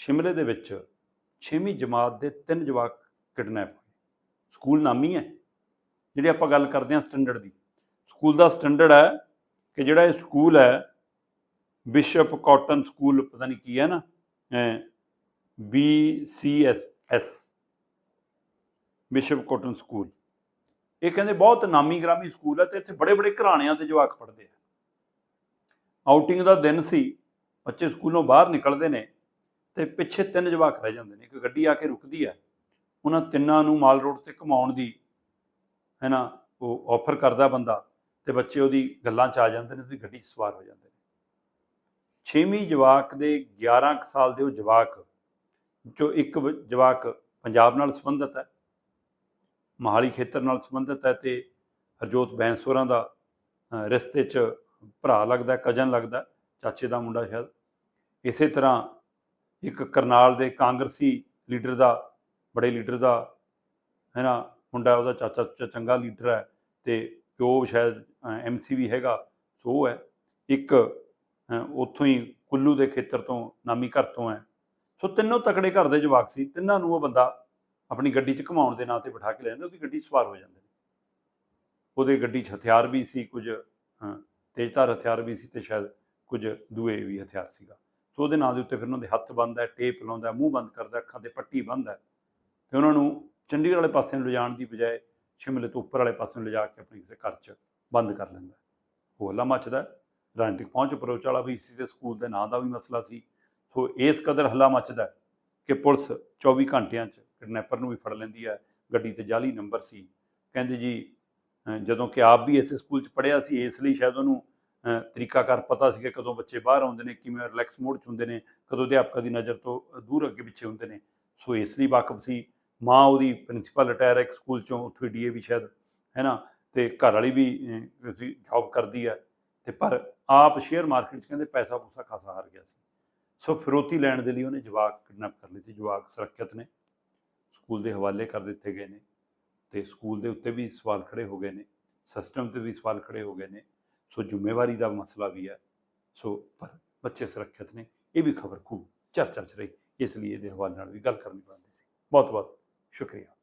ਸ਼ਿਮਲੇ ਦੇ ਵਿੱਚ 6ਵੀਂ ਜਮਾਤ ਦੇ ਤਿੰਨ ਜਵਾਕ ਕਿਡਨੈਪ ਹੋਏ। ਸਕੂਲ ਨਾਮੀ ਹੈ, ਜਿਹੜੀ ਆਪਾਂ ਗੱਲ ਕਰਦੇ ਹਾਂ ਸਟੈਂਡਰਡ ਦੀ। ਸਕੂਲ ਦਾ ਸਟੈਂਡਰਡ ਹੈ ਕਿ ਜਿਹੜਾ ਇਹ ਸਕੂਲ ਹੈ, ਬਿਸ਼ਪ ਕਾਟਨ ਸਕੂਲ, ਪਤਾ ਨਹੀਂ ਕੀ ਹੈ ਨਾ B C S S, Bishop Cotton school. ਇਹ ਕਹਿੰਦੇ ਬਹੁਤ ਨਾਮੀ ਗ੍ਰਾਮੀ ਸਕੂਲ ਹੈ ਤੇ ਇੱਥੇ ਬੜੇ ਬੜੇ ਘਰਾਣਿਆਂ ਦੇ ਜਵਾਕ ਪੜ੍ਹਦੇ ਆ। ਆਊਟਿੰਗ ਦਾ ਦਿਨ ਸੀ, ਬੱਚੇ ਸਕੂਲੋਂ ਬਾਹਰ ਨਿਕਲਦੇ ਨੇ ਤੇ ਪਿੱਛੇ ਤਿੰਨ ਜਵਾਕ ਰਹਿ ਜਾਂਦੇ ਨੇ। ਇੱਕ ਗੱਡੀ ਆ ਕੇ ਰੁਕਦੀ ਹੈ ਉਹਨਾਂ ਤਿੰਨਾਂ ਨੂੰ ਮਾਲ ਰੋਡ ਤੇ ਘੁਮਾਉਣ ਦੀ ਹੈ ਨਾ ਉਹ ਆਫਰ ਕਰਦਾ ਬੰਦਾ ਤੇ ਬੱਚੇ ਉਹਦੀ ਗੱਲਾਂ 'ਚ ਆ ਜਾਂਦੇ ਨੇ ਤੇ ਗੱਡੀ 'ਚ ਸਵਾਰ ਹੋ ਜਾਂਦੇ ਨੇ। ਛੇਵੀਂ ਜਵਾਕ ਦੇ 11 ਕੁ ਸਾਲ ਦੇ ਉਹ ਜਵਾਕ, ਜੋ ਇੱਕ ਜਵਾਕ ਪੰਜਾਬ ਨਾਲ ਸੰਬੰਧਿਤ ਹੈ, ਮਹਾਲੀ ਖੇਤਰ ਨਾਲ ਸੰਬੰਧਿਤ ਹੈ ਤੇ ਹਰਜੋਤ ਬੈਂਸੋਰਾਂ ਦਾ ਰਿਸ਼ਤੇ 'ਚ ਭਰਾ ਲੱਗਦਾ ਕਜ਼ਨ ਲੱਗਦਾ, ਚਾਚੇ ਦਾ ਮੁੰਡਾ ਸ਼ਾਇਦ। ਇਸੇ ਤਰ੍ਹਾਂ ਇੱਕ ਕਰਨਾਲ ਦੇ ਕਾਂਗਰਸੀ ਲੀਡਰ ਦਾ, ਬੜੇ ਲੀਡਰ ਦਾ, ਹੈ ਨਾ, ਮੁੰਡਾ ਉਹਦਾ ਚਾਚਾ ਚ- ਚੰਗਾ ਲੀਡਰ ਹੈ ਤੇ ਪਿਓ ਸ਼ਾਇਦ ਐਮਸੀ ਵੀ ਹੈਗਾ, ਸੋ ਹੈ। ਇੱਕ ਉੱਥੋਂ ਹੀ ਕੁੱਲੂ ਦੇ ਖੇਤਰ ਤੋਂ, ਨਾਮੀ ਘਰ ਤੋਂ ਹੈ। ਸੋ ਤਿੰਨੋਂ ਤਕੜੇ ਘਰ ਦੇ ਜਵਾਕ ਸੀ, ਤਿੰਨਾਂ ਨੂੰ ਉਹ ਬੰਦਾ ਆਪਣੀ ਗੱਡੀ 'ਚ ਘੁਮਾਉਣ ਦੇ ਨਾਂ ਤੇ ਬਿਠਾ ਕੇ ਲੈ ਜਾਂਦਾ, ਉਹਦੀ ਗੱਡੀ ਸਵਾਰ ਹੋ ਜਾਂਦੇ ਨੇ। ਉਹਦੇ ਗੱਡੀ 'ਚ ਹਥਿਆਰ ਵੀ ਸੀ, ਕੁਝ ਤੇਜ਼ਧਾਰ ਹਥਿਆਰ ਵੀ ਸੀ ਤੇ ਸ਼ਾਇਦ ਕੁਝ ਦੂਏ ਵੀ ਹਥਿਆਰ ਸੀਗਾ। ਸੋ ਉਹਦੇ ਨਾਂ ਦੇ ਉੱਤੇ ਫਿਰ ਉਹਨਾਂ ਦੇ ਹੱਥ ਬੰਦ ਹੈ, ਟੇਪ ਲਾਉਂਦਾ ਮੂੰਹ ਬੰਦ ਕਰਦਾ ਅੱਖਾਂ ਤੇ ਪੱਟੀ ਬੰਦ ਹੈ। ਤੇ ਉਹਨਾਂ ਨੂੰ ਚੰਡੀਗੜ੍ਹ ਵਾਲੇ ਪਾਸੇ ਨੂੰ ਲਿਜਾਣ ਦੀ ਬਜਾਏ ਸ਼ਿਮਲੇ ਤੋਂ ਉੱਪਰ ਵਾਲੇ ਪਾਸੇ ਨੂੰ ਲਿਜਾ ਕੇ ਆਪਣੇ ਕਿਸੇ ਘਰ 'ਚ ਬੰਦ ਕਰ ਲੈਂਦਾ ਉਹ ਹੱਲਾ ਮੱਚਦਾ ਰਾਜਨੀਤਿਕ ਪਹੁੰਚ ਅਪਰੋਚ ਵਾਲਾ ਵੀ ਇਸੇ ਦੇ ਸਕੂਲ ਦੇ ਨਾਂ ਦਾ ਵੀ ਮਸਲਾ ਸੀ। ਸੋ ਇਸ ਕਦਰ ਹੱਲਾ ਮੱਚਦਾ ਕਿ ਪੁਲਿਸ 24 ਘੰਟਿਆਂ 'ਚ ਕਿਡਨੈਪਰ ਨੂੰ ਵੀ ਫੜ ਲੈਂਦੀ ਹੈ, ਗੱਡੀ ਤੇ ਜਾਲੀ ਨੰਬਰ ਸੀ। ਕਹਿੰਦੇ ਜੀ ਜਦੋਂ ਕਿ ਆਪ ਵੀ ਇਸੇ ਸਕੂਲ 'ਚ ਪੜ੍ਹਿਆ ਸੀ, ਇਸ ਲਈ ਸ਼ਾਇਦ ਉਹਨੂੰ ਤਰੀਕਾਕਾਰ ਪਤਾ ਸੀ ਕਿ ਕਦੋਂ ਬੱਚੇ ਬਾਹਰ ਆਉਂਦੇ ਨੇ, ਕਿਵੇਂ ਰਿਲੈਕਸ ਮੋਡ 'ਚ ਹੁੰਦੇ ਨੇ, ਕਦੋਂ ਅਧਿਆਪਕਾਂ ਦੀ ਨਜ਼ਰ ਤੋਂ ਦੂਰ ਅੱਗੇ ਪਿੱਛੇ ਹੁੰਦੇ ਨੇ। ਸੋ ਇਸ ਲਈ ਵਾਕਫ ਸੀ। ਮਾਂ ਉਹਦੀ ਪ੍ਰਿੰਸੀਪਲ ਰਿਟਾਇਰ ਹੈ ਇੱਕ ਸਕੂਲ 'ਚੋਂ, ਉੱਥੇ ਡੀਏਵੀ ਸ਼ਾਇਦ, ਹੈ ਨਾ? ਤੇ ਘਰ ਵਾਲੀ ਵੀ ਜੌਬ ਕਰਦੀ ਹੈ। ਤੇ ਪਰ ਆਪ ਸ਼ੇਅਰ ਮਾਰਕੀਟ 'ਚ ਕਹਿੰਦੇ ਪੈਸਾ ਪੂਸਾ ਖਾਸਾ ਹਾਰ ਗਿਆ ਸੀ। ਸੋ ਫਿਰੋਤੀ ਲੈਣ ਦੇ ਲਈ ਉਹਨੇ ਜਵਾਕ ਕਿਡਨੈਪ ਕਰ ਲਏ ਸੀ। ਜਵਾਕ ਸੁਰੱਖਿਅਤ ਨੇ। ਸਕੂਲ ਦੇ ਹਵਾਲੇ ਕਰ ਦਿੱਤੇ ਗਏ ਨੇ। ਤੇ ਸਕੂਲ ਦੇ ਉੱਤੇ ਵੀ ਸਵਾਲ ਖੜੇ ਹੋ ਗਏ ਨੇ। ਸਿਸਟਮ ਤੇ ਵੀ ਸਵਾਲ ਖੜੇ ਹੋ ਗਏ ਨੇ। ਸੋ ਜ਼ਿੰਮੇਵਾਰੀ ਦਾ ਮਸਲਾ ਵੀ ਹੈ। ਸੋ ਪਰ ਬੱਚੇ ਸੁਰੱਖਿਅਤ ਨੇ, ਇਹ ਵੀ ਖਬਰ ਖੂਬ ਚਰਚਾ ਚ ਰਹੀ, ਇਸ ਲਈ ਇਹਦੇ ਹਵਾਲੇ ਨਾਲ ਵੀ ਗੱਲ ਕਰਨੀ ਬਣਦੀ ਸੀ। ਬਹੁਤ ਬਹੁਤ ਸ਼ੁਕਰੀਆ।